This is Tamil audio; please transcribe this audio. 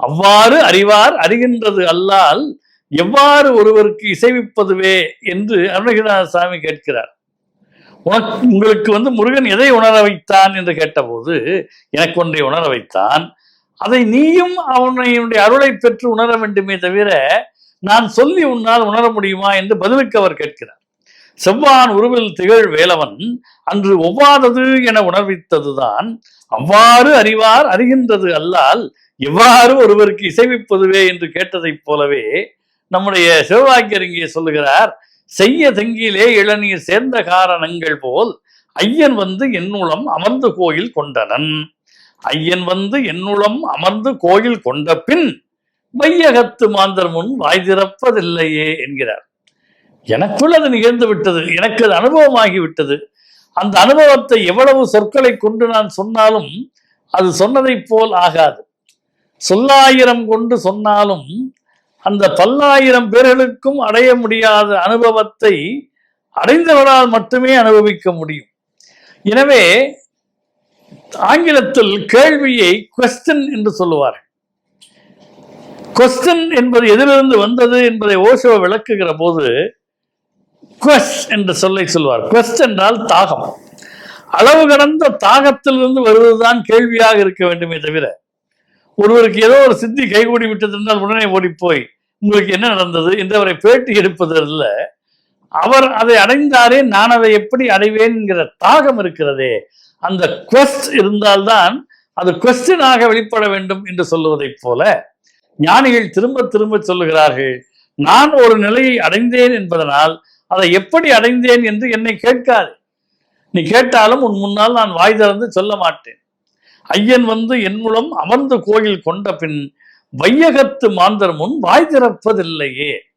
அவ்வாறு அறிவார் அறிகின்றது அல்லால் எவ்வாறு ஒருவருக்கு இசைவிப்பதுவே என்று அருணகிரிநாத சாமி கேட்கிறார். உனக்கு உங்களுக்கு வந்து முருகன் எதை உணர வைத்தான் என்று கேட்டபோது எனக்கு ஒன்றை உணர வைத்தான். அதை நீயும் அவனுடைய அருளை பெற்று உணர வேண்டுமே தவிர நான் சொல்லி உன்னால் உணர முடியுமா என்று பதிலுக்கு அவர் கேட்கிறார். செவ்வான் உருவில் திகழ் வேலவன் அன்று ஒவ்வாதது என உணர்வித்ததுதான். அவ்வாறு அறிவார் அறிகின்றது அல்லால் எவ்வாறு ஒருவருக்கு இசைவிப்பதுவே என்று கேட்டதைப் போலவே நம்முடைய சிவவாக்கியர் இங்கே சொல்லுகிறார் செய்ய தெங்கிலே இளநீர் சேர்ந்த காரணங்கள் போல் ஐயன் வந்து என்னுளம் அமர்ந்து கோயில் கொண்டனன். ஐயன் வந்து என்னுளம் அமர்ந்து கோயில் கொண்ட பின் வையகத்து மாந்தர் முன் வாய் திறப்பதில்லையே என்கிறார். எனக்குள் அது நிகழ்ந்து விட்டது எனக்கு அது அனுபவமாகிவிட்டது அந்த அனுபவத்தை எவ்வளவு சொற்களை கொண்டு நான் சொன்னாலும் அது சொன்னதைப் போல் ஆகாது. சொல்லாயிரம் கொண்டு சொன்னாலும் அந்த பல்லாயிரம் பேர்களுக்கும் அடைய முடியாத அனுபவத்தை அடைந்தவரால் மட்டுமே அனுபவிக்க முடியும். எனவே ஆங்கிலத்தில் கேள்வியை கொஸ்டின் என்று சொல்லுவார்கள். கொஸ்டின் என்பது எதிலிருந்து வந்தது என்பதை ஓஷோ விளக்குகிற போது குவஸ் என்ற சொல்லை சொல்வார். குவஸ்ட் என்றால் தாகம். அளவு கடந்த தாகத்திலிருந்து வருவதுதான் கேள்வியாக இருக்க வேண்டுமே தவிர ஒருவருக்கு ஏதோ ஒரு சித்தி கைகூடி விட்டது என்றால் உடனே ஓடிப்போய் உங்களுக்கு என்ன நடந்தது? என்று அவரை பேட்டி எடுப்பதில் அவர் அதை அடைந்தாரே நான் அதை எப்படி அடைவேன் என்கிற தாகம் இருக்கிறதே. அந்த quest இருந்தால்தான் அது கொஸ்டினாக வெளிப்பட வேண்டும் என்று சொல்லுவதைப் போல ஞானிகள் திரும்ப திரும்ப சொல்லுகிறார்கள் நான் ஒரு நிலையை அடைந்தேன் என்பதனால் அதை எப்படி அடைந்தேன் என்று என்னை கேட்காது. நீ கேட்டாலும் உன் முன்னால் நான் வாய் திறந்து சொல்ல மாட்டேன். ஐயன் வந்து என் மூலம் அமர்ந்து கோயில் கொண்ட பின் வையகத்து மாந்தர் முன் வாய் திறப்பதில்லையே.